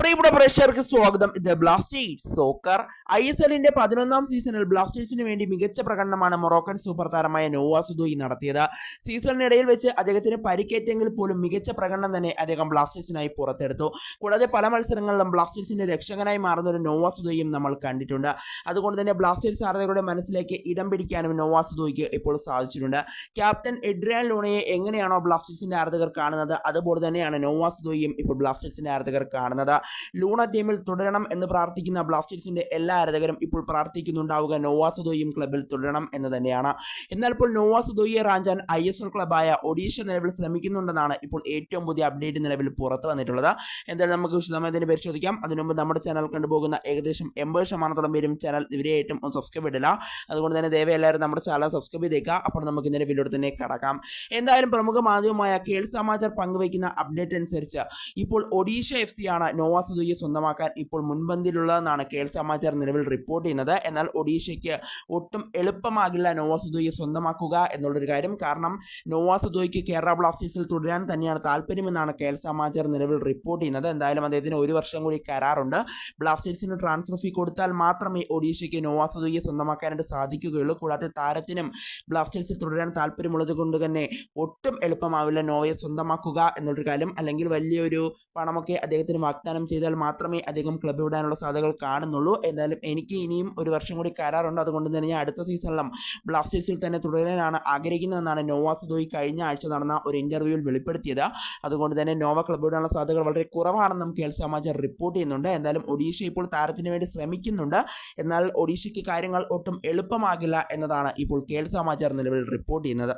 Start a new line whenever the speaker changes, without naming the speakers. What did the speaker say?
പ്രിയപ്പെട്ട പ്രേക്ഷകർക്ക് സ്വാഗതം. ഇത് ബ്ലാസ്റ്റേഴ്സ് സോക്കർ ഐ എസ് എല്ലിന്റെ പതിനൊന്നാം സീസണിൽ ബ്ലാസ്റ്റേഴ്സിന് വേണ്ടി മികച്ച പ്രകടനമാണ് മൊറോക്കൻ സൂപ്പർ താരമായ നോവാസുദോയി നടത്തിയത്. സീസണിനിടയിൽ വെച്ച് അദ്ദേഹത്തിന് പരിക്കേറ്റെങ്കിൽ പോലും മികച്ച പ്രകടനം തന്നെ അദ്ദേഹം ബ്ലാസ്റ്റേഴ്സിനായി പുറത്തെടുത്തു. കൂടാതെ പല മത്സരങ്ങളിലും ബ്ലാസ്റ്റേഴ്സിന്റെ രക്ഷകനായി മാറുന്ന ഒരു നോവാ സുദോയും നമ്മൾ കണ്ടിട്ടുണ്ട്. അതുകൊണ്ട് തന്നെ ബ്ലാസ്റ്റേഴ്സ് ആരാധകരുടെ മനസ്സിലേക്ക് ഇടം പിടിക്കാനും നോവാസുദോയ്ക്ക് ഇപ്പോൾ സാധിച്ചിട്ടുണ്ട്. ക്യാപ്റ്റൻ എഡ്രിയാൻ ലൂണയെ എങ്ങനെയാണോ ബ്ലാസ്റ്റേഴ്സിന്റെ ആരാധകർ കാണുന്നത്? അതുപോലെ തന്നെയാണ് നോവാ സുദോയും ഇപ്പോൾ ബ്ലാസ്റ്റേഴ്സിന്റെ ആരാധകർ കാണുന്നത്. ലൂണ ടീമിൽ തുടരണം എന്ന് പ്രാർത്ഥിക്കുന്ന ബ്ലാസ്റ്റേഴ്സിന്റെ എല്ലാ ആരാധകരും ഇപ്പോൾ പ്രാർത്ഥിക്കുന്നുണ്ടാവുക. നോവാസുദോയും ക്ലബിൽ തുടരണം എന്ന് തന്നെയാണ്. എന്നാൽ ഇപ്പോൾ നോവാസുദോയെ റാഞ്ചാൻ ഐ എസ് എൽ ക്ലബായ ഒഡീഷ നിലവിൽ ശ്രമിക്കുന്നുണ്ടെന്നാണ് ഇപ്പോൾ ഏറ്റവും പുതിയ അപ്ഡേറ്റ് നിലവിൽ പുറത്ത് വന്നിട്ടുള്ളത്. എന്തായാലും നമുക്ക് വിശദമായി തന്നെ പരിശോധിക്കാം. അതിനു മുമ്പ് നമ്മുടെ ചാനൽ കണ്ടുപോകുന്ന ഏകദേശം എൺപത് ശതമാനത്തോളം പേരും ചാനൽ ഇവരെയായിട്ടും ഒന്ന് സബ്സ്ക്രൈബ് ഇടില്ല അതുകൊണ്ട് തന്നെ ദയവ് എല്ലാവരും നമ്മുടെ ചാനൽ സബ്സ്ക്രൈബ് ചെയ്തേക്കുക അപ്പോൾ നമുക്ക് ഇന്നലെ വീഡിയോ തന്നെ കടക്കാം. എന്തായാലും പ്രമുഖ മാധ്യമമായ കേൾ സമാചാർ പങ്കുവയ്ക്കുന്ന അപ്ഡേറ്റ് അനുസരിച്ച് ഇപ്പോൾ ഒഡീഷ എഫ് സി ആണ് നോവാസുദുയെ സ്വന്തമാക്കാൻ ഇപ്പോൾ മുൻപന്തിയിലുള്ളതെന്നാണ് കെ എൽ സമാചാർ നിലവിൽ റിപ്പോർട്ട് ചെയ്യുന്നത്. എന്നാൽ ഒഡീഷയ്ക്ക് ഒട്ടും എളുപ്പമാകില്ല നോവാസ് നോവാസുദുയെ സ്വന്തമാക്കുക എന്നുള്ളൊരു കാര്യം. കാരണം നോവാസ് നോവാസുദോയ്ക്ക് കേരള ബ്ലാസ്റ്റേഴ്സിൽ തുടരാൻ തന്നെയാണ് താല്പര്യമെന്നാണ് കെ എൽ സമാചാർ നിലവിൽ റിപ്പോർട്ട് ചെയ്യുന്നത്. എന്തായാലും അദ്ദേഹത്തിന് ഒരു വർഷം കൂടി കരാറുണ്ട്. ബ്ലാസ്റ്റേഴ്സിന് ട്രാൻസ്ഫർ ഫീ കൊടുത്താൽ മാത്രമേ ഒഡീഷയ്ക്ക് നോവാസ് നോവാസുദോയെ സ്വന്തമാക്കാനായിട്ട് സാധിക്കുകയുള്ളൂ. കൂടാതെ താരത്തിനും ബ്ലാസ്റ്റേഴ്സിൽ തുടരാൻ താല്പര്യമുള്ളത് കൊണ്ട് തന്നെ ഒട്ടും എളുപ്പമാവില്ല നോവയെ സ്വന്തമാക്കുക എന്നുള്ളൊരു കാര്യം. അല്ലെങ്കിൽ വലിയൊരു പണമൊക്കെ അദ്ദേഹത്തിന് വാഗ്ദാനം ചെയ്താൽ മാത്രമേ അദ്ദേഹം ക്ലബ് വിടാനുള്ള സാധ്യതകൾ കാണുന്നുള്ളൂ. എന്തായാലും എനിക്ക് ഇനിയും ഒരു വർഷം കൂടി കരാറുണ്ട്. അതുകൊണ്ട് തന്നെ ഞാൻ അടുത്ത സീസണിലും ബ്ലാസ്റ്റേഴ്സിൽ തന്നെ തുടരാനാണ് ആഗ്രഹിക്കുന്നതെന്നാണ് നോവ ദോയി കഴിഞ്ഞ ആഴ്ച നടന്ന ഒരു ഇന്റർവ്യൂവിൽ വെളിപ്പെടുത്തിയത്. അതുകൊണ്ട് തന്നെ നോവ ക്ലബ് വിടാനുള്ള സാധ്യതകൾ വളരെ കുറവാണെന്നും എൽ സമാചാർ റിപ്പോർട്ട് ചെയ്യുന്നുണ്ട്. എന്തായാലും ഒഡീഷ ഇപ്പോൾ താരത്തിന് വേണ്ടി ശ്രമിക്കുന്നുണ്ട്. എന്നാൽ ഒഡീഷയ്ക്ക് കാര്യങ്ങൾ ഒട്ടും എളുപ്പമാകില്ല എന്നതാണ് ഇപ്പോൾ കേൾ സമാചാർ നിലവിൽ റിപ്പോർട്ട് ചെയ്യുന്നത്.